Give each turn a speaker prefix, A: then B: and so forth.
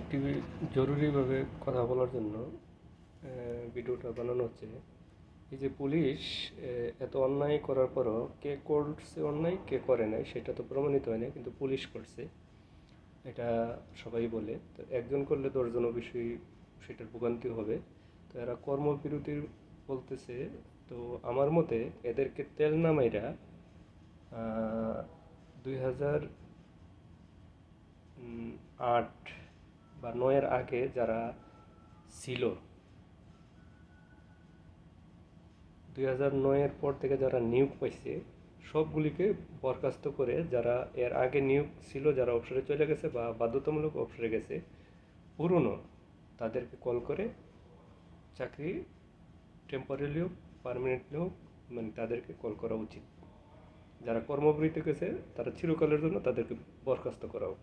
A: একটি জরুরিভাবে কথা বলার জন্য ভিডিওটা বানানো হচ্ছে। এই যে পুলিশ এত অন্যায় করার পরও কে করছে অন্যায়, কে করে নাই, সেটা তো প্রমাণিত হয় না, কিন্তু পুলিশ করছে। এটা সবাই বলে। তো একজন করলে দশজন অবশ্যই সেটার ভোগান্তি হবে। তো এরা কর্মবিরতি বলতেছে, তো আমার মতে এদেরকে তেল নামাইরা দুই হাজার আট বা নয়ের আগে যারা ছিল, দুই হাজার নয়ের পর থেকে যারা নিয়োগ পাইছে, সবগুলিকে বরখাস্ত করে যারা এর আগে নিয়োগ ছিল, যারা অবসরে চলে গেছে বা বাধ্যতামূলক অবসরে গেছে, পুরনো তাদেরকে কল করে চাকরি টেম্পোরারি হোক পারমানেন্টলি হোক মানে তাদেরকে কল করা উচিত। যারা কর্মবিরতি গেছে, তারা চিরকালের জন্য তাদেরকে বরখাস্ত করা হোক।